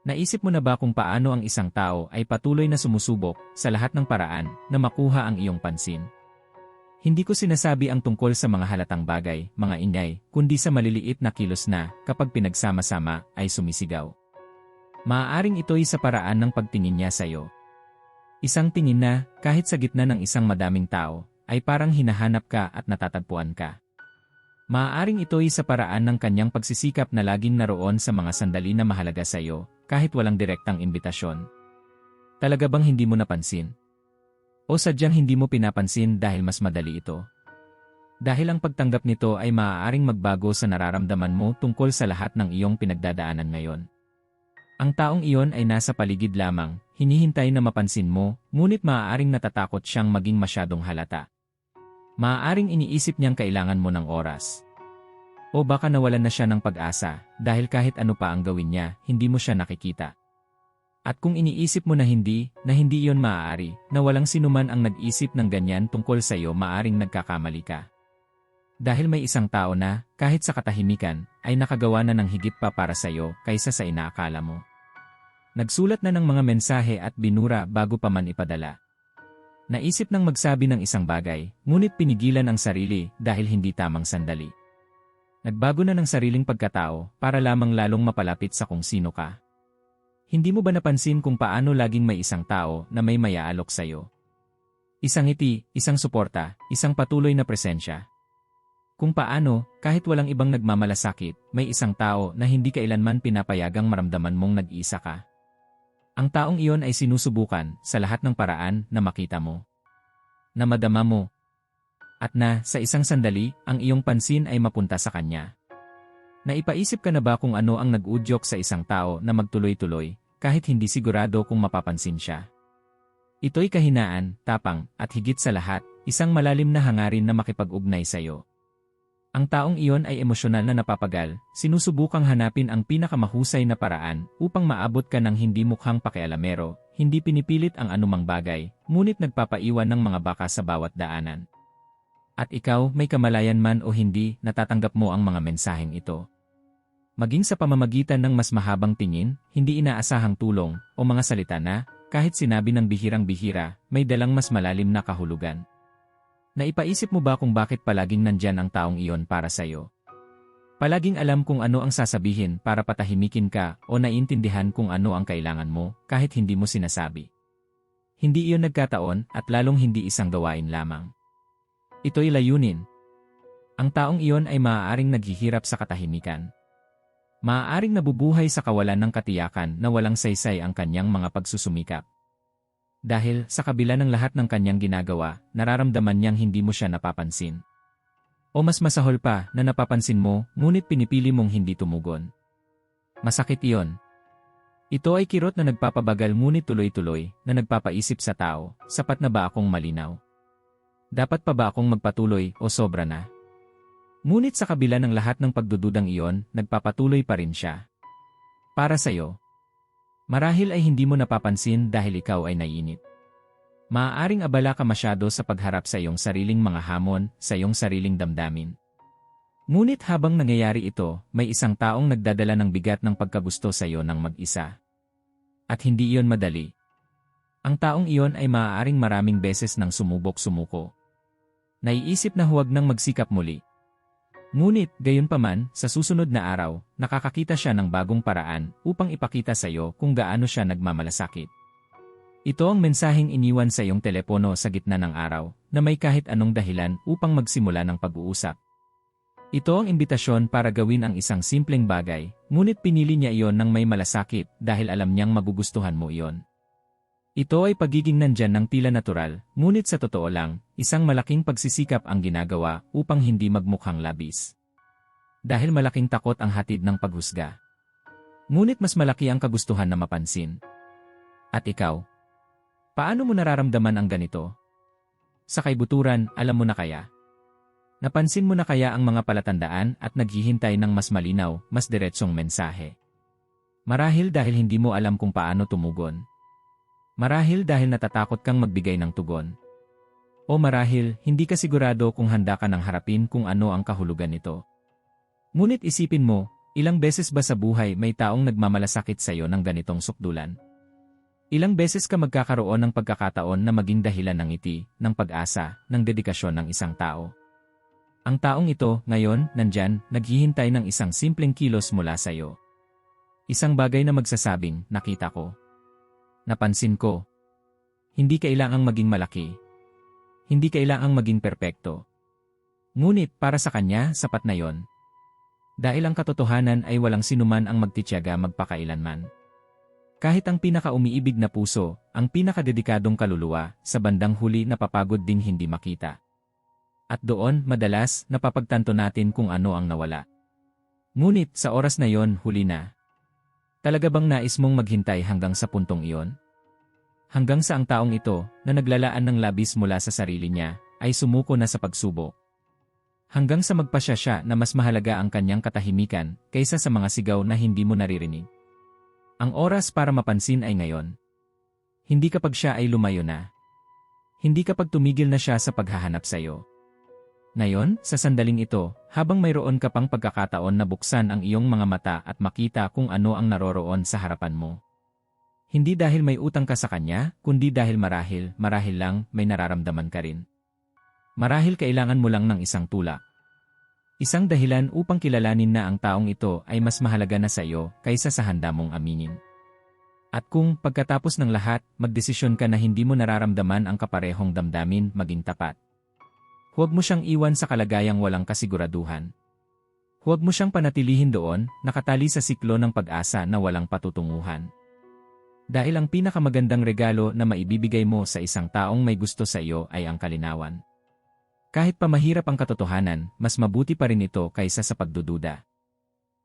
Naisip mo na ba kung paano ang isang tao ay patuloy na sumusubok sa lahat ng paraan na makuha ang iyong pansin? Hindi ko sinasabi ang tungkol sa mga halatang bagay, mga ingay, kundi sa maliliit na kilos na, kapag pinagsama-sama, ay sumisigaw. Maaaring ito'y sa paraan ng pagtingin niya sa iyo. Isang tingin na, kahit sa gitna ng isang madaming tao, ay parang hinahanap ka at natatagpuan ka. Maaaring ito'y sa paraan ng kanyang pagsisikap na laging naroon sa mga sandali na mahalaga sa iyo, kahit walang direktang imbitasyon. Talaga bang hindi mo napansin? O sadyang hindi mo pinapansin dahil mas madali ito? Dahil ang pagtanggap nito ay maaaring magbago sa nararamdaman mo tungkol sa lahat ng iyong pinagdadaanan ngayon. Ang taong iyon ay nasa paligid lamang, hinihintay na mapansin mo, ngunit maaaring natatakot siyang maging masyadong halata. Maaaring iniisip niyang kailangan mo ng oras. O baka nawalan na siya ng pag-asa dahil kahit ano pa ang gawin niya, hindi mo siya nakikita. At kung iniisip mo na hindi, na hindi iyon maaari, na walang sinuman ang nag-isip ng ganyan tungkol sa iyo maaring nagkakamali ka. Dahil may isang tao na, kahit sa katahimikan, ay nakagawa na ng higit pa para sa iyo kaysa sa inaakala mo. Nagsulat na ng mga mensahe at binura bago pa man ipadala. Naisip nang magsabi ng isang bagay, ngunit pinigilan ang sarili dahil hindi tamang sandali. Nagbago na ng sariling pagkatao para lamang lalong mapalapit sa kung sino ka. Hindi mo ba napansin kung paano laging may isang tao na may mayaalok sa'yo? Isang ngiti, isang suporta, isang patuloy na presensya. Kung paano, kahit walang ibang nagmamalasakit, may isang tao na hindi kailanman pinapayagang maramdaman mong nag-iisa ka. Ang taong iyon ay sinusubukan sa lahat ng paraan na makita mo. Na madama mo, at na, sa isang sandali, ang iyong pansin ay mapunta sa kanya. Naipaisip ka na ba kung ano ang nag-udyok sa isang tao na magtuloy-tuloy, kahit hindi sigurado kung mapapansin siya? Ito'y kahinaan, tapang, at higit sa lahat, isang malalim na hangarin na makipag-ugnay sa iyo. Ang taong iyon ay emosyonal na napapagal, sinusubukang hanapin ang pinakamahusay na paraan upang maabot ka ng hindi mukhang pakialamero, hindi pinipilit ang anumang bagay, ngunit nagpapaiwan ng mga baka sa bawat daanan. At ikaw, may kamalayan man o hindi, natatanggap mo ang mga mensaheng ito. Maging sa pamamagitan ng mas mahabang tingin, hindi inaasahang tulong, o mga salita na, kahit sinabi ng bihirang-bihira, may dalang mas malalim na kahulugan. Naipaisip mo ba kung bakit palaging nandyan ang taong iyon para sa'yo? Palaging alam kung ano ang sasabihin para patahimikin ka o naiintindihan kung ano ang kailangan mo kahit hindi mo sinasabi. Hindi iyon nagkataon at lalong hindi isang gawain lamang. Ito'y layunin. Ang taong iyon ay maaaring naghihirap sa katahimikan. Maaaring nabubuhay sa kawalan ng katiyakan na walang saysay ang kanyang mga pagsusumikap. Dahil sa kabila ng lahat ng kanyang ginagawa, nararamdaman niyang hindi mo siya napapansin. O mas masahol pa na napapansin mo, ngunit pinipili mong hindi tumugon. Masakit iyon. Ito ay kirot na nagpapabagal ngunit tuloy-tuloy na nagpapaisip sa tao, sapat na ba akong malinaw? Dapat pa ba akong magpatuloy o sobra na? Ngunit sa kabila ng lahat ng pagdududang iyon, nagpapatuloy pa rin siya. Para sa'yo. Marahil ay hindi mo napapansin dahil ikaw ay naiinit. Maaaring abala ka masyado sa pagharap sa iyong sariling mga hamon, sa iyong sariling damdamin. Ngunit habang nangyayari ito, may isang taong nagdadala ng bigat ng pagkagusto sa iyo ng mag-isa. At hindi iyon madali. Ang taong iyon ay maaaring maraming beses nang sumubok-sumuko. Naiisip na huwag nang magsikap muli. Ngunit, gayon paman, sa susunod na araw, nakakakita siya ng bagong paraan upang ipakita sa iyo kung gaano siya nagmamalasakit. Ito ang mensaheng iniwan sa iyong telepono sa gitna ng araw na may kahit anong dahilan upang magsimula ng pag-uusap. Ito ang imbitasyon para gawin ang isang simpleng bagay, ngunit pinili niya iyon ng may malasakit dahil alam niyang magugustuhan mo iyon. Ito ay pagiging nandyan ng tila natural, ngunit sa totoo lang, isang malaking pagsisikap ang ginagawa upang hindi magmukhang labis. Dahil malaking takot ang hatid ng paghusga. Ngunit mas malaki ang kagustuhan na mapansin. At ikaw? Paano mo nararamdaman ang ganito? Sa kaibuturan, alam mo na kaya? Napansin mo na kaya ang mga palatandaan at naghihintay ng mas malinaw, mas diretsong mensahe? Marahil dahil hindi mo alam kung paano tumugon. Marahil dahil natatakot kang magbigay ng tugon. O marahil, hindi ka sigurado kung handa ka nang harapin kung ano ang kahulugan nito. Ngunit isipin mo, Ilang beses ba sa buhay may taong nagmamalasakit sa'yo ng ganitong sukdulan? Ilang beses ka magkakaroon ng pagkakataon na maging dahilan ng ngiti, ng pag-asa, ng dedikasyon ng isang tao? Ang taong ito, ngayon, nandyan, naghihintay ng isang simpleng kilos mula sa'yo. Isang bagay na magsasabing, nakita ko. Napansin ko. Hindi kailangang maging malaki. Hindi kailangang maging perpekto. Ngunit para sa kanya, sapat na yon. Dahil ang katotohanan ay walang sinuman ang magtityaga magpakailanman. Kahit ang pinaka-umiibig na puso, ang pinakadedikadong kaluluwa, sa bandang huli napapagod ding hindi makita. At doon, madalas, napapagtanto natin kung ano ang nawala. Ngunit sa oras na yon, huli na. Talaga bang nais mong maghintay hanggang sa puntong iyon? Hanggang sa ang taong ito, na naglalaan ng labis mula sa sarili niya, ay sumuko na sa pagsubok. Hanggang sa magpasya siya na mas mahalaga ang kanyang katahimikan kaysa sa mga sigaw na hindi mo naririnig. Ang oras para mapansin ay ngayon. Hindi kapag siya ay lumayo na. Hindi kapag tumigil na siya sa paghahanap sa iyo. Ngayon, sa sandaling ito, habang mayroon ka pang pagkakataon na buksan ang iyong mga mata at makita kung ano ang naroroon sa harapan mo. Hindi dahil may utang ka sa kanya, kundi dahil marahil, marahil lang, may nararamdaman ka rin. Marahil kailangan mo lang ng isang tulak. Isang dahilan upang kilalanin na ang taong ito ay mas mahalaga na sa iyo kaysa sa handa mong aminin. At kung pagkatapos ng lahat, magdesisyon ka na hindi mo nararamdaman ang kaparehong damdamin maging tapat. Huwag mo siyang iwan sa kalagayang walang kasiguraduhan. Huwag mo siyang panatilihin doon, nakatali sa siklo ng pag-asa na walang patutunguhan. Dahil ang pinakamagandang regalo na maibibigay mo sa isang taong may gusto sa iyo ay ang kalinawan. Kahit pa mahirap ang katotohanan, mas mabuti pa rin ito kaysa sa pagdududa.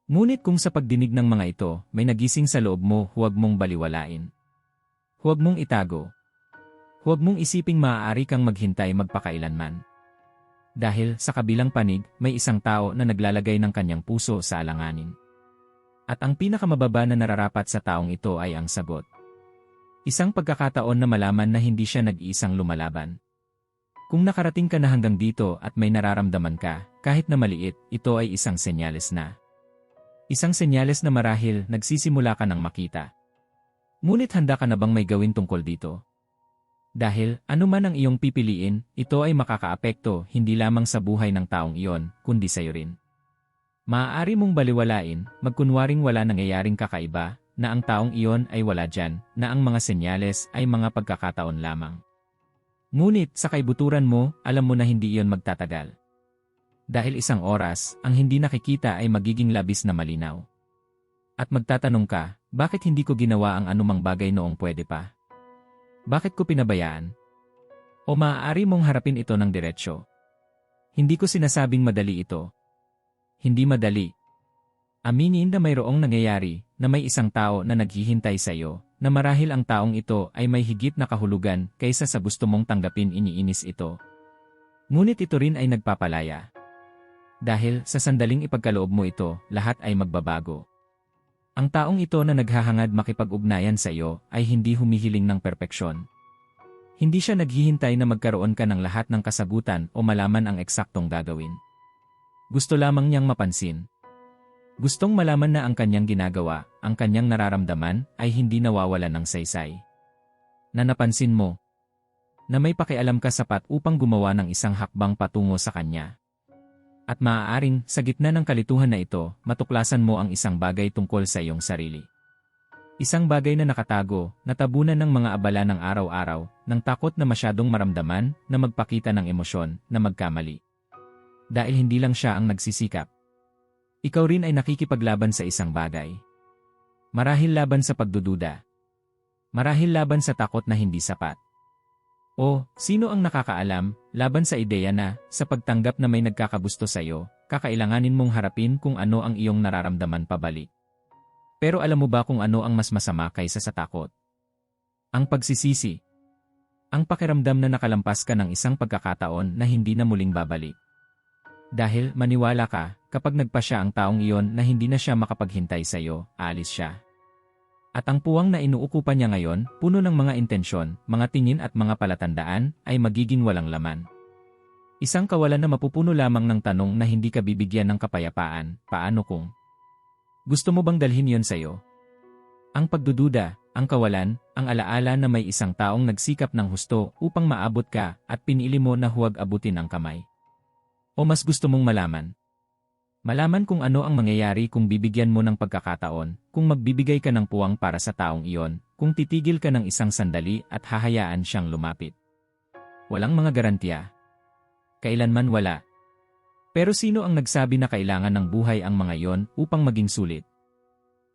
Ngunit kung sa pagdinig ng mga ito, may nagising sa loob mo, huwag mong baliwalain. Huwag mong itago. Huwag mong isiping maaari kang maghintay magpakailanman. Dahil sa kabilang panig, may isang tao na naglalagay ng kanyang puso sa alanganin. At ang pinakamababa na nararapat sa taong ito ay ang sagot. Isang pagkakataon na malaman na hindi siya nag-iisang lumalaban. Kung nakarating ka na hanggang dito at may nararamdaman ka, kahit na maliit, ito ay isang senyales na. Isang senyales na marahil nagsisimula ka ng makita. Ngunit handa ka na bang may gawin tungkol dito? Dahil, anuman ang iyong pipiliin, ito ay makakaapekto hindi lamang sa buhay ng taong iyon, kundi sa iyo rin. Maaari mong baliwalain, magkunwaring wala nangyayaring kakaiba, na ang taong iyon ay wala dyan, na ang mga senyales ay mga pagkakataon lamang. Ngunit sa kaibuturan mo, alam mo na hindi iyon magtatagal. Dahil isang oras, ang hindi nakikita ay magiging labis na malinaw. At magtatanong ka, bakit hindi ko ginawa ang anumang bagay noong pwede pa? Bakit ko pinabayaan? O maaari mong harapin ito ng diretsyo. Hindi ko sinasabing madali ito. Hindi madali. Aminin na mayroong nangyayari na may isang tao na naghihintay sa iyo na marahil ang taong ito ay may higit na kahulugan kaysa sa gusto mong tanggapin iniinis ito. Ngunit ito rin ay nagpapalaya. Dahil sa sandaling ipagkaloob mo ito, lahat ay magbabago. Ang taong ito na naghahangad makipag-ugnayan sa iyo ay hindi humihiling ng perpeksyon. Hindi siya naghihintay na magkaroon ka ng lahat ng kasagutan o malaman ang eksaktong gagawin. Gusto lamang niyang mapansin, Gustong malaman na ang kanyang ginagawa, ang kanyang nararamdaman, ay hindi nawawala ng saysay. Na napansin mo, na may pakialam ka sapat upang gumawa ng isang hakbang patungo sa kanya. At maaaring, sa gitna ng kalituhan na ito, matuklasan mo ang isang bagay tungkol sa iyong sarili. Isang bagay na nakatago, natabunan ng mga abala ng araw-araw, ng takot na masyadong maramdaman, na magpakita ng emosyon, na magkamali. Dahil hindi lang siya ang nagsisikap, ikaw rin ay nakikipaglaban sa isang bagay. Marahil laban sa pagdududa. Marahil laban sa takot na hindi sapat. O, sino ang nakakaalam, laban sa ideya na, sa pagtanggap na may nagkakabusto sa iyo, kakailanganin mong harapin kung ano ang iyong nararamdaman pabalik. Pero alam mo ba kung ano ang mas masama kaysa sa takot? Ang pagsisisi. Ang pakiramdam na nakalampas ka ng isang pagkakataon na hindi na muling babalik. Dahil maniwala ka, kapag nagpa siya ang taong iyon na hindi na siya makapaghintay sa iyo, aalis siya. At ang puwang na inuukupan niya ngayon, puno ng mga intensyon, mga tingin at mga palatandaan, ay magiging walang laman. Isang kawalan na mapupuno lamang ng tanong na hindi ka bibigyan ng kapayapaan, paano kung? Gusto mo bang dalhin yon sa'yo? Ang pagdududa, ang kawalan, ang alaala na may isang taong nagsikap ng husto upang maabot ka at pinili mo na huwag abutin ang kamay. O mas gusto mong malaman? Malaman kung ano ang mangyayari kung bibigyan mo ng pagkakataon, kung magbibigay ka ng puwang para sa taong iyon, kung titigil ka ng isang sandali at hahayaan siyang lumapit. Walang mga garantiya. Kailanman wala. Pero sino ang nagsabi na kailangan ng buhay ang mga iyon upang maging sulit?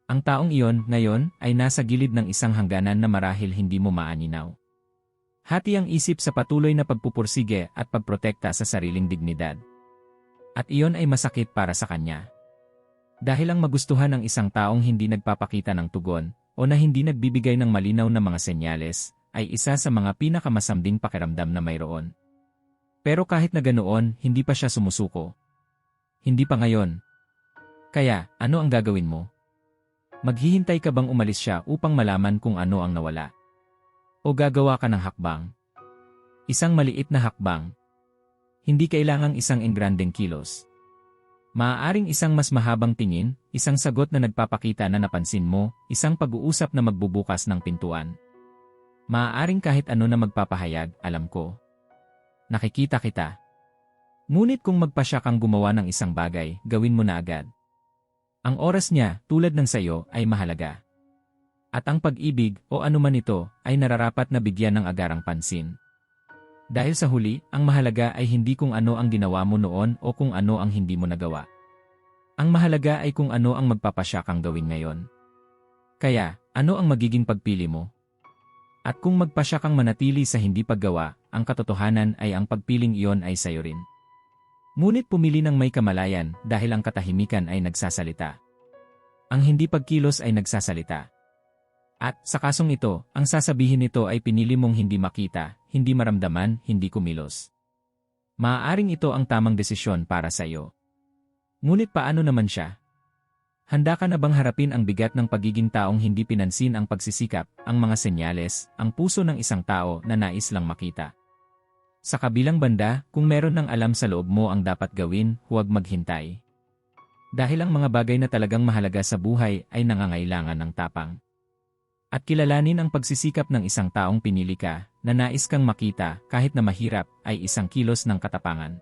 Ang taong iyon, ngayon, ay nasa gilid ng isang hangganan na marahil hindi mo maaninaw. Hati ang isip sa patuloy na pagpupursige at pagprotekta sa sariling dignidad. At iyon ay masakit para sa kanya. Dahil ang magustuhan ng isang taong hindi nagpapakita ng tugon, o na hindi nagbibigay ng malinaw na mga senyales, ay isa sa mga pinakamasamding pakiramdam na mayroon. Pero kahit na ganoon, hindi pa siya sumusuko. Hindi pa ngayon. Kaya, ano ang gagawin mo? Maghihintay ka bang umalis siya upang malaman kung ano ang nawala? O gagawa ka ng hakbang? Isang maliit na hakbang, hindi kailangang isang engrandeng kilos. Maaaring isang mas mahabang tingin, isang sagot na nagpapakita na napansin mo, isang pag-uusap na magbubukas ng pintuan. Maaaring kahit ano na magpapahayag, alam ko. Nakikita kita. Ngunit kung magpasya kang gumawa ng isang bagay, gawin mo na agad. Ang oras niya, tulad ng sayo, ay mahalaga. At ang pag-ibig, o anuman ito, ay nararapat na bigyan ng agarang pansin. Dahil sa huli, ang mahalaga ay hindi kung ano ang ginawa mo noon o kung ano ang hindi mo nagawa. Ang mahalaga ay kung ano ang magpapasya kang gawin ngayon. Kaya, ano ang magiging pagpili mo? At kung magpasya kang manatili sa hindi paggawa, ang katotohanan ay ang pagpiling iyon ay sayo rin. Ngunit pumili ng may kamalayan dahil ang katahimikan ay nagsasalita. Ang hindi pagkilos ay nagsasalita. At sa kasong ito, ang sasabihin nito ay pinili mong hindi makita, hindi maramdaman, hindi kumilos. Maaaring ito ang tamang desisyon para sa iyo. Ngunit paano naman siya? Handa ka na bang harapin ang bigat ng pagiging taong hindi pinansin ang pagsisikap, ang mga senyales, ang puso ng isang tao na nais lang makita? Sa kabilang banda, kung meron ng alam sa loob mo ang dapat gawin, huwag maghintay. Dahil ang mga bagay na talagang mahalaga sa buhay ay nangangailangan ng tapang. At kilalanin ang pagsisikap ng isang taong pinili ka, na nais kang makita kahit na mahirap ay isang kilos ng katapangan.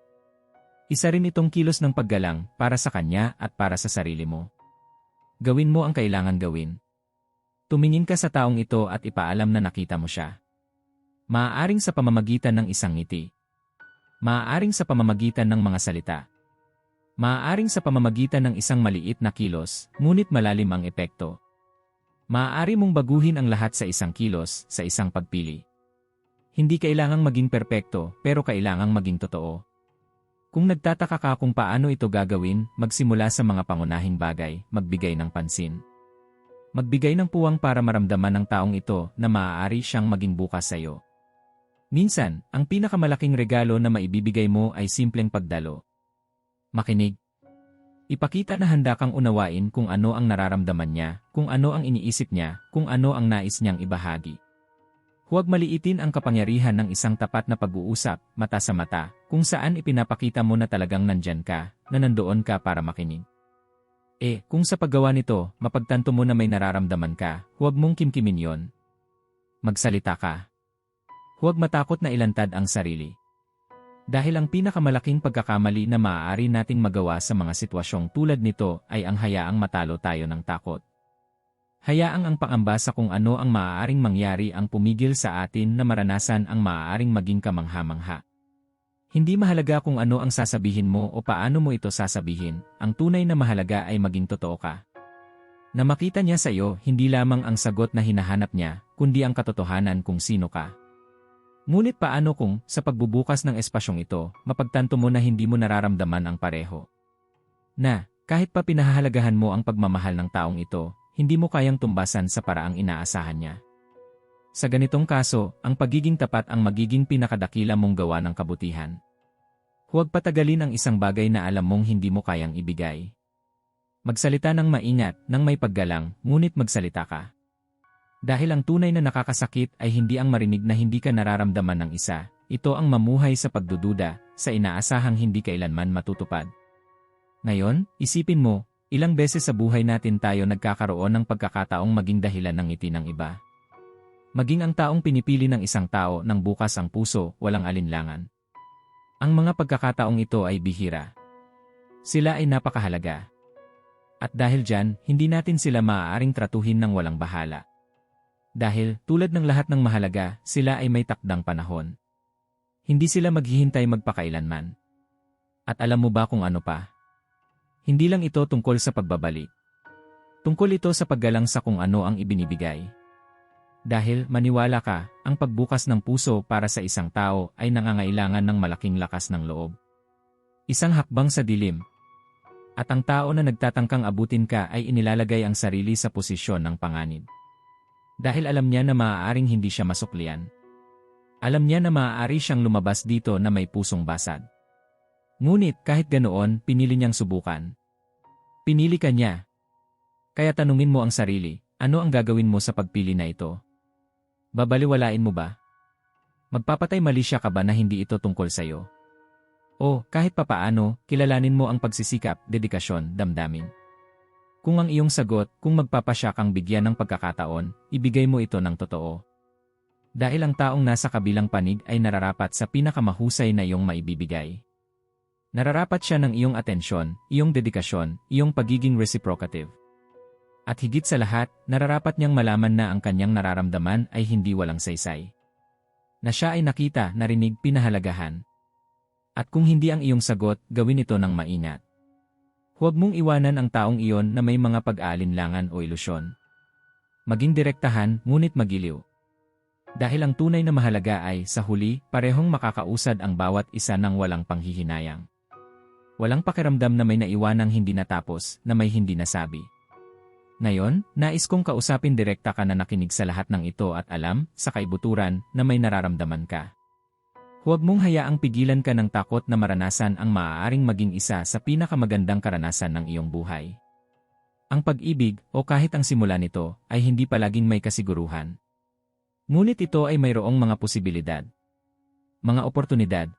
Isa rin itong kilos ng paggalang para sa kanya at para sa sarili mo. Gawin mo ang kailangan gawin. Tumingin ka sa taong ito at ipaalam na nakita mo siya. Maaaring sa pamamagitan ng isang ngiti. Maaaring sa pamamagitan ng mga salita. Maaaring sa pamamagitan ng isang maliit na kilos, ngunit malalim ang epekto. Maaari mong baguhin ang lahat sa isang kilos, sa isang pagpili. Hindi kailangang maging perpekto, pero kailangang maging totoo. Kung nagtataka ka kung paano ito gagawin, magsimula sa mga pangunahing bagay, magbigay ng pansin. Magbigay ng puwang para maramdaman ng taong ito na maaari siyang maging bukas sa iyo. Minsan, ang pinakamalaking regalo na maibibigay mo ay simpleng pagdalo. Makinig, Ipakita na handa kang unawain kung ano ang nararamdaman niya, kung ano ang iniisip niya, kung ano ang nais niyang ibahagi. Huwag maliitin ang kapangyarihan ng isang tapat na pag-uusap, mata sa mata, kung saan ipinapakita mo na talagang nandyan ka, na nandoon ka para makinig. Eh, kung sa paggawa nito, mapagtanto mo na may nararamdaman ka, huwag mong kimkimin yon. Magsalita ka. Huwag matakot na ilantad ang sarili. Dahil ang pinakamalaking pagkakamali na maaari nating magawa sa mga sitwasyong tulad nito ay ang hayaang matalo tayo ng takot. Hayaang ang pangamba sa kung ano ang maaaring mangyari ang pumigil sa atin na maranasan ang maaaring maging kamangha-mangha. Hindi mahalaga kung ano ang sasabihin mo o paano mo ito sasabihin, ang tunay na mahalaga ay maging totoo ka. Na makita niya sa iyo hindi lamang ang sagot na hinahanap niya, kundi ang katotohanan kung sino ka. Ngunit paano kung, sa pagbubukas ng espasyong ito, mapagtanto mo na hindi mo nararamdaman ang pareho? Na, kahit pa pinahahalagahan mo ang pagmamahal ng taong ito, hindi mo kayang tumbasan sa paraang inaasahan niya. Sa ganitong kaso, ang pagiging tapat ang magiging pinakadakila mong gawa ng kabutihan. Huwag patagalin ang isang bagay na alam mong hindi mo kayang ibigay. Magsalita ng maingat, ng may paggalang, ngunit magsalita ka. Dahil ang tunay na nakakasakit ay hindi ang marinig na hindi ka nararamdaman ng isa, ito ang mamuhay sa pagdududa, sa inaasahang hindi kailanman matutupad. Ngayon, isipin mo, Ilang beses sa buhay natin tayo nagkakaroon ng pagkakataong maging dahilan ng ngiti ng iba. Maging ang taong pinipili ng isang tao ng bukas ang puso, walang alinlangan. Ang mga pagkakataong ito ay bihira. Sila ay napakahalaga. At dahil dyan, hindi natin sila maaaring tratuhin ng walang bahala. Dahil, tulad ng lahat ng mahalaga, sila ay may takdang panahon. Hindi sila maghihintay magpakailanman. At alam mo ba kung ano pa? Hindi lang ito tungkol sa pagbabalik. Tungkol ito sa paggalang sa kung ano ang ibinibigay. Dahil, maniwala ka, ang pagbukas ng puso para sa isang tao ay nangangailangan ng malaking lakas ng loob. Isang hakbang sa dilim. At ang tao na nagtatangkang abutin ka ay inilalagay ang sarili sa posisyon ng panganib. Dahil alam niya na maaaring hindi siya masuklian. Alam niya na maaari siyang lumabas dito na may pusong basag. Ngunit kahit ganoon, pinili niyang subukan. Pinili ka niya. Kaya tanungin mo ang sarili, ano ang gagawin mo sa pagpili na ito? Babaliwalain mo ba? Magpapatay mali siya ka ba na hindi ito tungkol sa'yo? O, kahit papaano, kilalanin mo ang pagsisikap, dedikasyon, damdamin. Kung ang iyong sagot, kung magpapasya kang bigyan ng pagkakataon, ibigay mo ito ng totoo. Dahil ang taong nasa kabilang panig ay nararapat sa pinakamahusay na iyong maibibigay. Nararapat siya ng iyong atensyon, iyong dedikasyon, iyong pagiging reciprocative. At higit sa lahat, nararapat niyang malaman na ang kanyang nararamdaman ay hindi walang saysay. Na siya ay nakita, narinig, pinahalagahan. At kung hindi ang iyong sagot, gawin ito ng maingat. Huwag mong iwanan ang taong iyon na may mga pag-aalinlangan o ilusyon. Maging direktahan, ngunit magiliw. Dahil ang tunay na mahalaga ay, sa huli, parehong makakausad ang bawat isa ng walang panghihinayang. Walang pakiramdam na may naiwanang hindi natapos, na may hindi nasabi. Ngayon, nais kong kausapin direkta ka na nakinig sa lahat ng ito at alam, sa kaibuturan, na may nararamdaman ka. Huwag mong hayaang pigilan ka ng takot na maranasan ang maaaring maging isa sa pinakamagandang karanasan ng iyong buhay. Ang pag-ibig, o kahit ang simula nito, ay hindi palaging may kasiguruhan. Ngunit ito ay mayroong mga posibilidad. Mga oportunidad,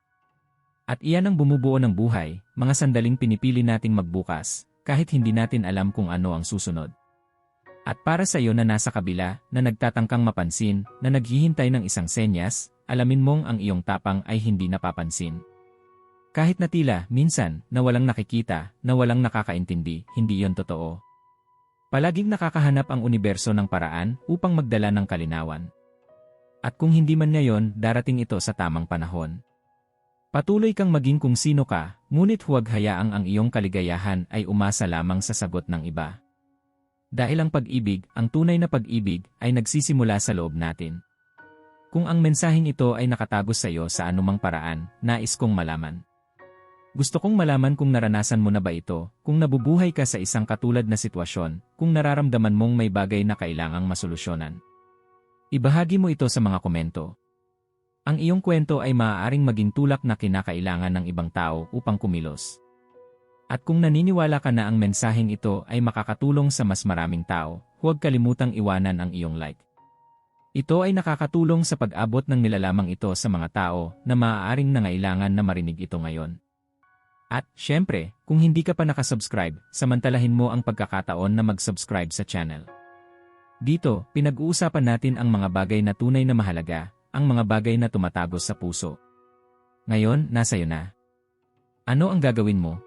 at iyan ang bumubuo ng buhay, mga sandaling pinipili nating magbukas, kahit hindi natin alam kung ano ang susunod. At para sa iyo na nasa kabila, na nagtatangkang mapansin, na naghihintay ng isang senyas, alamin mong ang iyong tapang ay hindi napapansin. Kahit na tila, minsan, na walang nakikita, na walang nakakaintindi, hindi yon totoo. Palaging nakakahanap ang universo ng paraan upang magdala ng kalinawan. At kung hindi man ngayon, darating ito sa tamang panahon. Patuloy kang maging kung sino ka, ngunit huwag hayaang ang iyong kaligayahan ay umasa lamang sa sagot ng iba. Dahil ang pag-ibig, ang tunay na pag-ibig, ay nagsisimula sa loob natin. Kung ang mensaheng ito ay nakatagos sa iyo sa anumang paraan, nais kong malaman. Gusto kong malaman kung naranasan mo na ba ito, kung nabubuhay ka sa isang katulad na sitwasyon, kung nararamdaman mong may bagay na kailangang masolusyonan. Ibahagi mo ito sa mga komento. Ang iyong kwento ay maaaring maging tulak na kinakailangan ng ibang tao upang kumilos. At kung naniniwala ka na ang mensaheng ito ay makakatulong sa mas maraming tao, huwag kalimutang iwanan ang iyong like. Ito ay nakakatulong sa pag-abot ng nilalamang ito sa mga tao na maaaring nangailangan na marinig ito ngayon. At, syempre, kung hindi ka pa nakasubscribe, samantalahin mo ang pagkakataon na mag-subscribe sa channel. Dito, pinag-uusapan natin ang mga bagay na tunay na mahalaga ang mga bagay na tumatagos sa puso. Ngayon, nasa iyo na. Ano ang gagawin mo?